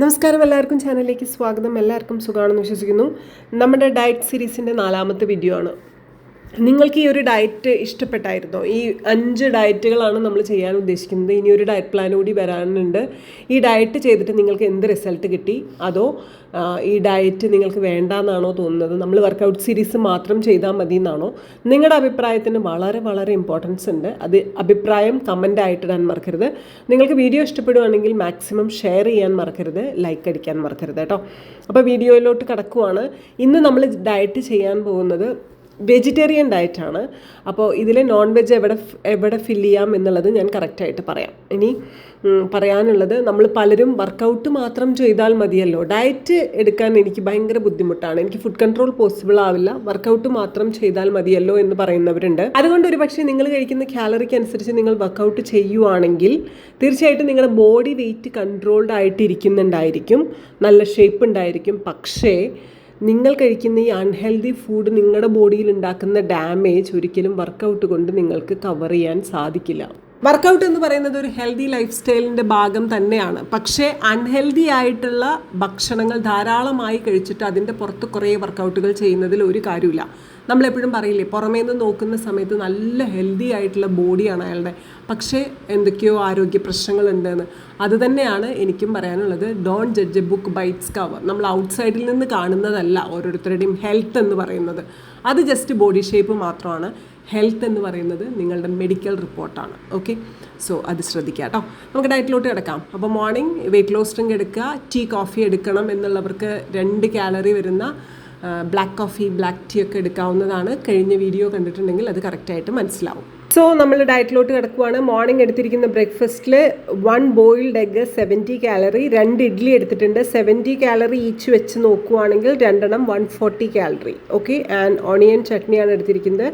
നമസ്കാരം എല്ലാവർക്കും ചാനലിലേക്ക് സ്വാഗതം. എല്ലാവർക്കും സുഖമാണെന്ന് വിശ്വസിക്കുന്നു. നമ്മുടെ ഡയറ്റ് സീരീസിന്റെ നാലാമത്തെ വീഡിയോ ആണ്. നിങ്ങൾക്ക് ഈ ഒരു ഡയറ്റ് ഇഷ്ടപ്പെട്ടായിരുന്നോ? ഈ അഞ്ച് ഡയറ്റുകളാണ് നമ്മൾ ചെയ്യാൻ ഉദ്ദേശിക്കുന്നത്. ഇനി ഒരു ഡയറ്റ് പ്ലാൻ കൂടി വരാനുണ്ട്. ഈ ഡയറ്റ് ചെയ്തിട്ട് നിങ്ങൾക്ക് എന്ത് റിസൾട്ട് കിട്ടി? അതോ ഈ ഡയറ്റ് നിങ്ങൾക്ക് വേണ്ടാന്നാണോ തോന്നുന്നത്? നമ്മൾ വർക്കൗട്ട് സീരീസ് മാത്രം ചെയ്താൽ മതി എന്നാണോ നിങ്ങളുടെ അഭിപ്രായത്തിന് വളരെ വളരെ ഇമ്പോർട്ടൻസ് ഉണ്ട്. അത് അഭിപ്രായം കമന്റ് ആയിട്ട് ഇടാൻ മറക്കരുത്. നിങ്ങൾക്ക് വീഡിയോ ഇഷ്ടപ്പെടുവാണെങ്കിൽ മാക്സിമം ഷെയർ ചെയ്യാൻ മറക്കരുത്. ലൈക്ക് അടിക്കാൻ മറക്കരുത് കേട്ടോ. അപ്പോൾ വീഡിയോയിലോട്ട് കിടക്കുവാണ്. ഇന്ന് നമ്മൾ ഡയറ്റ് ചെയ്യാൻ പോകുന്നത് വെജിറ്റേറിയൻ ഡയറ്റാണ് അപ്പോൾ ഇതിൽ നോൺ വെജ് എവിടെ എവിടെ ഫില്ല് ചെയ്യാം എന്നുള്ളത് ഞാൻ കറക്റ്റായിട്ട് പറയാം. ഇനി പറയാനുള്ളത് നമ്മൾ പലരും വർക്കൗട്ട് മാത്രം ചെയ്താൽ മതിയല്ലോ. ഡയറ്റ് എടുക്കാൻ എനിക്ക് ഭയങ്കര ബുദ്ധിമുട്ടാണ്. എനിക്ക് ഫുഡ് കൺട്രോൾ പോസിബിൾ ആവില്ല. വർക്കൗട്ട് മാത്രം ചെയ്താൽ മതിയല്ലോ എന്ന് പറയുന്നവരുണ്ട്. അതുകൊണ്ട് ഒരു പക്ഷേ നിങ്ങൾ കഴിക്കുന്ന കാലറിക്ക് അനുസരിച്ച് നിങ്ങൾ വർക്കൗട്ട് ചെയ്യുവാണെങ്കിൽ തീർച്ചയായിട്ടും നിങ്ങളുടെ ബോഡി വെയിറ്റ് കൺട്രോൾഡ് ആയിട്ട് ഇരിക്കുന്നുണ്ടായിരിക്കും നല്ല ഷേപ്പ് ഉണ്ടായിരിക്കും. പക്ഷേ നിങ്ങൾ കഴിക്കുന്ന ഈ അൺഹെൽതി ഫുഡ് നിങ്ങളുടെ ബോഡിയിൽ ഉണ്ടാക്കുന്ന ഡാമേജ് ഒരിക്കലും വർക്കൗട്ട് കൊണ്ട് നിങ്ങൾക്ക് കവർ ചെയ്യാൻ സാധിക്കില്ല. വർക്കൗട്ട് എന്ന് പറയുന്നത് ഒരു ഹെൽത്തി ലൈഫ് സ്റ്റൈലിന്റെ ഭാഗം തന്നെയാണ്. പക്ഷേ അൺഹെൽതി ആയിട്ടുള്ള ഭക്ഷണങ്ങൾ ധാരാളമായി കഴിച്ചിട്ട് അതിന്റെ പുറത്ത് കുറേ വർക്കൗട്ടുകൾ ചെയ്യുന്നതിൽ ഒരു കാര്യമില്ല നമ്മളെപ്പോഴും പറയില്ലേ പുറമേ നിന്ന് നോക്കുന്ന സമയത്ത് നല്ല ഹെൽത്തി ആയിട്ടുള്ള ബോഡിയാണ് അയാളുടെ. പക്ഷേ എന്തൊക്കെയോ ആരോഗ്യ പ്രശ്നങ്ങളുണ്ടെന്ന് അത് തന്നെയാണ് എനിക്കും പറയാനുള്ളത്. Don't judge a book by its cover നമ്മൾ ഔട്ട്സൈഡിൽ നിന്ന് കാണുന്നതല്ല ഓരോരുത്തരുടെയും ഹെൽത്ത് എന്ന് പറയുന്നത്. അത് ജസ്റ്റ് ബോഡി ഷേപ്പ് മാത്രമാണ്. ഹെൽത്ത് എന്ന് പറയുന്നത് നിങ്ങളുടെ മെഡിക്കൽ റിപ്പോർട്ടാണ് ഓക്കെ സോ അത് ശ്രദ്ധിക്കുക കേട്ടോ നമുക്ക് ഡയറ്റിലോട്ട് കിടക്കാം. അപ്പോൾ മോർണിംഗ് വെയിറ്റ് ലോസ് ഡ്രിങ്ക് എടുക്കുക ടീ കോഫി എടുക്കണം എന്നുള്ളവർക്ക് രണ്ട് കാലറി വരുന്ന ബ്ലാക്ക് കോഫി ബ്ലാക്ക് ടീ ഒക്കെ എടുക്കാവുന്നതാണ്. കഴിഞ്ഞ വീഡിയോ കണ്ടിട്ടുണ്ടെങ്കിൽ അത് കറക്റ്റായിട്ട് മനസ്സിലാവും. സോ നമ്മൾ ഡയറ്റിലോട്ട് കിടക്കുവാണ്. മോർണിംഗ് എടുത്തിരിക്കുന്ന ബ്രേക്ക്ഫാസ്റ്റിൽ one boiled egg seventy calorie രണ്ട് ഇഡ്ഡലി എടുത്തിട്ടുണ്ട്. സെവന്റി കാലറി ഈച്ച് വെച്ച് നോക്കുവാണെങ്കിൽ രണ്ടെണ്ണം one forty calorie okay and onion ചട്നിയാണ് എടുത്തിരിക്കുന്നത്.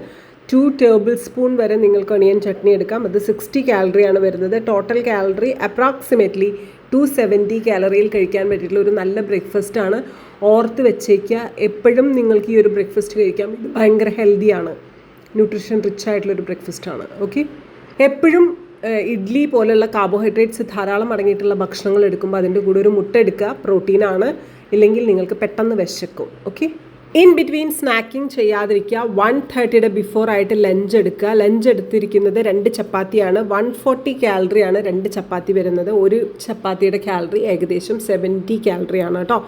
ടു ടേബിൾ സ്പൂൺ വരെ നിങ്ങൾക്ക് ഒണിയൻ ചട്നി എടുക്കാം. അത് സിക്സ്റ്റി കാലറിയാണ് വരുന്നത്. Total calorie approximately two seventy കാലറിയിൽ കഴിക്കാൻ പറ്റിയിട്ടുള്ള ഒരു നല്ല ബ്രേക്ക്ഫാസ്റ്റ് ആണ്. ഓർത്ത് വെച്ചേക്കുക എപ്പോഴും നിങ്ങൾക്ക് ഈ ഒരു ബ്രേക്ക്ഫാസ്റ്റ് കഴിക്കാം. ഇത് ഭയങ്കര ഹെൽത്തിയാണ് ന്യൂട്രീഷൻ റിച്ച് ആയിട്ടുള്ള ഒരു ബ്രേക്ക്ഫാസ്റ്റ് ആണ്. ഓക്കെ എപ്പോഴും ഇഡ്ഡലി പോലെയുള്ള കാർബോഹൈഡ്രേറ്റ്സ് ധാരാളം അടങ്ങിയിട്ടുള്ള ഭക്ഷണങ്ങൾ എടുക്കുമ്പോൾ അതിന്റെ കൂടെ ഒരു മുട്ട എടുക്കുക. പ്രോട്ടീനാണ് ഇല്ലെങ്കിൽ നിങ്ങൾക്ക് പെട്ടെന്ന് വിശക്കും. ഓക്കെ ഇൻ ബിറ്റ്വീൻ സ്നാക്കിംഗ് ചെയ്യാതിരിക്കുക വൺ തേർട്ടിയുടെ ബിഫോർ ആയിട്ട് ലഞ്ച് എടുക്കുക. ലഞ്ച് എടുത്തിരിക്കുന്നത് രണ്ട് ചപ്പാത്തിയാണ്. വൺ ഫോർട്ടി കാലറിയാണ് രണ്ട് ചപ്പാത്തി വരുന്നത്. ഒരു ചപ്പാത്തിയുടെ കാലറി ഏകദേശം സെവന്റി കാലറിയാണ് കേട്ടോ.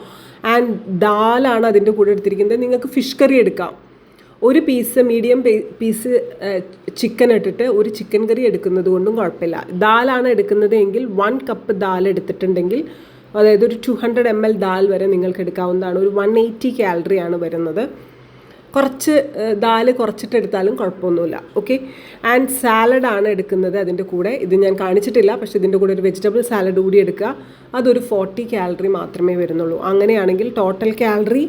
ആൻഡ് ദാലാണ് അതിന്റെ കൂടെ എടുത്തിരിക്കുന്നത്. നിങ്ങൾക്ക് ഫിഷ് കറി എടുക്കാം. ഒരു പീസ് മീഡിയം പീസ് ചിക്കൻ ഇട്ടിട്ട് ഒരു ചിക്കൻ കറി എടുക്കുന്നത് കൊണ്ടും കുഴപ്പമില്ല ദാലാണ് എടുക്കുന്നത് എങ്കിൽ വൺ കപ്പ് ദാൽ എടുത്തിട്ടുണ്ടെങ്കിൽ അതായത് ഒരു ടു ഹൺഡ്രഡ് എം എൽ ദാൽ വരെ നിങ്ങൾക്ക് എടുക്കാവുന്നതാണ്. ഒരു വൺ എയ്റ്റി കാലറിയാണ് വരുന്നത്. കുറച്ച് ദാൽ കുറച്ചിട്ട് എടുത്താലും കുഴപ്പമൊന്നുമില്ല ഓക്കെ ആൻഡ് സാലഡാണ് എടുക്കുന്നത് അതിന്റെ കൂടെ. ഇത് ഞാൻ കാണിച്ചിട്ടില്ല പക്ഷേ ഇതിന്റെ കൂടെ ഒരു വെജിറ്റബിൾ സാലഡ് കൂടി എടുക്കുക. അതൊരു ഫോർട്ടി കാലറി മാത്രമേ വരുന്നുള്ളൂ. അങ്ങനെയാണെങ്കിൽ ടോട്ടൽ കാലറി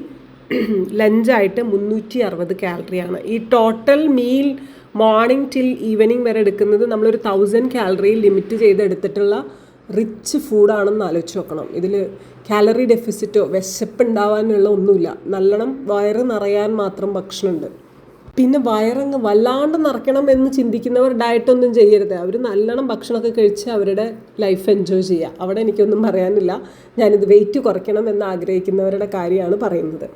ലഞ്ചായിട്ട് മുന്നൂറ്റി അറുപത് കാലറിയാണ് ഈ total meal morning till evening വരെ എടുക്കുന്നത് നമ്മളൊരു തൗസൻഡ് കാലറി ലിമിറ്റ് ചെയ്ത് എടുത്തിട്ടുള്ള റിച്ച് ഫുഡാണെന്ന് ആലോചിച്ച് നോക്കണം. ഇതിൽ കാലറി ഡെഫിസിറ്റോ വിശപ്പുണ്ടാവാനുള്ള ഒന്നുമില്ല. നല്ലോണം വയറ് നിറയാൻ മാത്രം ഭക്ഷണമുണ്ട്. പിന്നെ വയറങ്ങ് വല്ലാണ്ട് നിറയ്ക്കണം എന്ന് ചിന്തിക്കുന്നവർ ഡയറ്റൊന്നും ചെയ്യരുത്. അവർ നല്ലോണം ഭക്ഷണമൊക്കെ കഴിച്ച് അവരുടെ ലൈഫ് എൻജോയ് ചെയ്യുക. അവിടെ എനിക്കൊന്നും പറയാനില്ല. ഞാനിത് വെയിറ്റ് കുറയ്ക്കണം എന്ന് ആഗ്രഹിക്കുന്നവരുടെ കാര്യമാണ് പറയുന്നത്.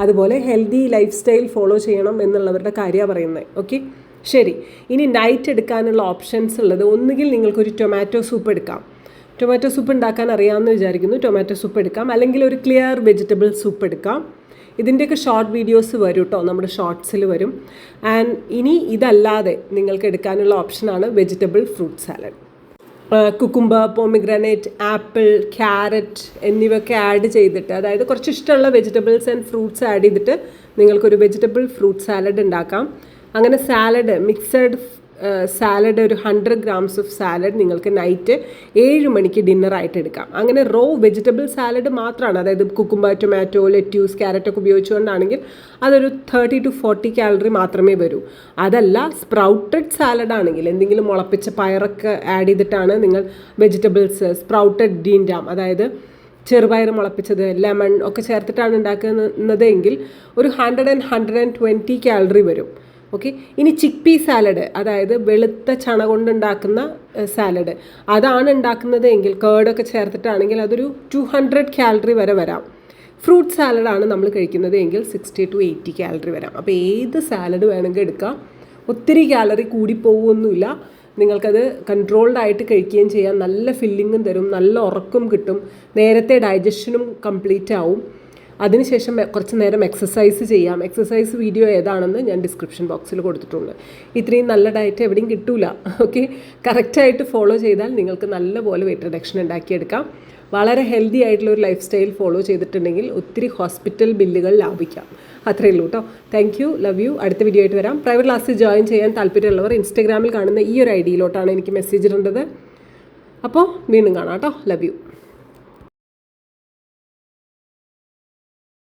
അതുപോലെ ഹെൽത്തി ലൈഫ് സ്റ്റൈൽ ഫോളോ ചെയ്യണം എന്നുള്ളവരുടെ കാര്യമാണ് പറയുന്നത്. ഓക്കെ ശരി. ഇനി നൈറ്റ് എടുക്കാനുള്ള ഓപ്ഷൻസ് ഉള്ളത്. ഒന്നുകിൽ നിങ്ങൾക്കൊരു ടൊമാറ്റോ സൂപ്പ് എടുക്കാം. ടൊമാറ്റോ സൂപ്പ് ഉണ്ടാക്കാൻ അറിയാമെന്ന് വിചാരിക്കുന്നു. ടൊമാറ്റോ സൂപ്പ് എടുക്കാം. അല്ലെങ്കിൽ ഒരു ക്ലിയർ വെജിറ്റബിൾ സൂപ്പ് എടുക്കാം. ഇതിന്റെയൊക്കെ ഷോർട്ട് വീഡിയോസ് വരും കേട്ടോ നമ്മുടെ ഷോർട്സിൽ വരും. ആൻഡ് ഇനി ഇതല്ലാതെ നിങ്ങൾക്ക് എടുക്കാനുള്ള ഓപ്ഷനാണ് vegetable fruit salad cucumber pomegranate apple carrot എന്നിവയൊക്കെ ആഡ് ചെയ്തിട്ട് അതായത് കുറച്ച് ഇഷ്ടമുള്ള വെജിറ്റബിൾസ് ആൻഡ് ഫ്രൂട്ട്സ് ആഡ് ചെയ്തിട്ട് നിങ്ങൾക്കൊരു വെജിറ്റബിൾ ഫ്രൂട്ട് സാലഡ് ഉണ്ടാക്കാം. അങ്ങനെ സാലഡ് മിക്സഡ് സാലഡ് ഒരു ഹൺഡ്രഡ് ഗ്രാംസ് ഓഫ് സാലഡ് നിങ്ങൾക്ക് നൈറ്റ് ഏഴ് മണിക്ക് ഡിന്നറായിട്ട് എടുക്കാം. അങ്ങനെ റോ വെജിറ്റബിൾ സാലഡ് മാത്രമാണ് അതായത് കുക്കുംബ ടൊമാറ്റോ ലെറ്റ്യൂസ് ക്യാരറ്റൊക്കെ ഉപയോഗിച്ചുകൊണ്ടാണെങ്കിൽ അതൊരു തേർട്ടി ടു ഫോർട്ടി കാലറി മാത്രമേ വരൂ. അതല്ല സ്പ്രൗട്ടഡ് സാലഡ് ആണെങ്കിൽ എന്തെങ്കിലും മുളപ്പിച്ച പയറൊക്കെ ആഡ് ചെയ്തിട്ടാണ് നിങ്ങൾ വെജിറ്റബിൾസ് സ്പ്രൗട്ടഡ് ഡീൻഡാം അതായത് ചെറുപയർ മുളപ്പിച്ചത് ലെമൺ ഒക്കെ ചേർത്തിട്ടാണ് ഉണ്ടാക്കുന്നതെങ്കിൽ ഒരു hundred and hundred and twenty calorie വരും. ഓക്കെ ഇനി ചിക്ക് പീ സാലഡ് അതായത് വെളുത്ത ചണ കൊണ്ടുണ്ടാക്കുന്ന സാലഡ് അതാണ് ഉണ്ടാക്കുന്നത് എങ്കിൽ കേർഡൊക്കെ ചേർത്തിട്ടാണെങ്കിൽ അതൊരു ടു ഹൺഡ്രഡ് കാലറി വരെ വരാം. ഫ്രൂട്ട് സാലഡാണ് നമ്മൾ കഴിക്കുന്നത് എങ്കിൽ സിക്സ്റ്റി ടു എയ്റ്റി കാലറി വരാം. അപ്പോൾ ഏത് സാലഡ് വേണമെങ്കിൽ എടുക്കാം. ഒത്തിരി കാലറി കൂടിപ്പോകുമൊന്നുമില്ല നിങ്ങൾക്കത് കൺട്രോൾഡ് ആയിട്ട് കഴിക്കുകയും ചെയ്യാം. നല്ല ഫില്ലിങ്ങും തരും. നല്ല ഉറക്കും കിട്ടും. നേരത്തെ ഡൈജഷനും കംപ്ലീറ്റ് ആവും. അതിനുശേഷം കുറച്ച് നേരം എക്സസൈസ് ചെയ്യാം. എക്സസൈസ് വീഡിയോ ഏതാണെന്ന് ഞാൻ ഡിസ്ക്രിപ്ഷൻ ബോക്സിൽ കൊടുത്തിട്ടുണ്ട്. ഇത്രയും നല്ല ഡയറ്റ് എവിടെയും കിട്ടൂല. ഓക്കെ കറക്റ്റായിട്ട് ഫോളോ ചെയ്താൽ നിങ്ങൾക്ക് നല്ലപോലെ വെയിറ്റ് റിഡക്ഷൻ ഉണ്ടാക്കിയെടുക്കാം. വളരെ ഹെൽത്തി ആയിട്ടുള്ള ഒരു ലൈഫ് സ്റ്റൈൽ ഫോളോ ചെയ്തിട്ടുണ്ടെങ്കിൽ ഒത്തിരി ഹോസ്പിറ്റൽ ബില്ലുകൾ ലാഭിക്കാം. അത്രയേ ഉള്ളൂ കേട്ടോ താങ്ക് യു ലവ് യു അടുത്ത വീഡിയോ ആയിട്ട് വരാം. പ്രൈവറ്റ് ക്ലാസ്സിൽ ജോയിൻ ചെയ്യാൻ താല്പര്യമുള്ളവർ ഇൻസ്റ്റാഗ്രാമിൽ കാണുന്ന ഈ ഒരു ഐ ഡിയിലോട്ടാണ് എനിക്ക് മെസ്സേജ് ഇടേണ്ടത്. അപ്പോൾ വീണ്ടും കാണാം കേട്ടോ ലവ് യു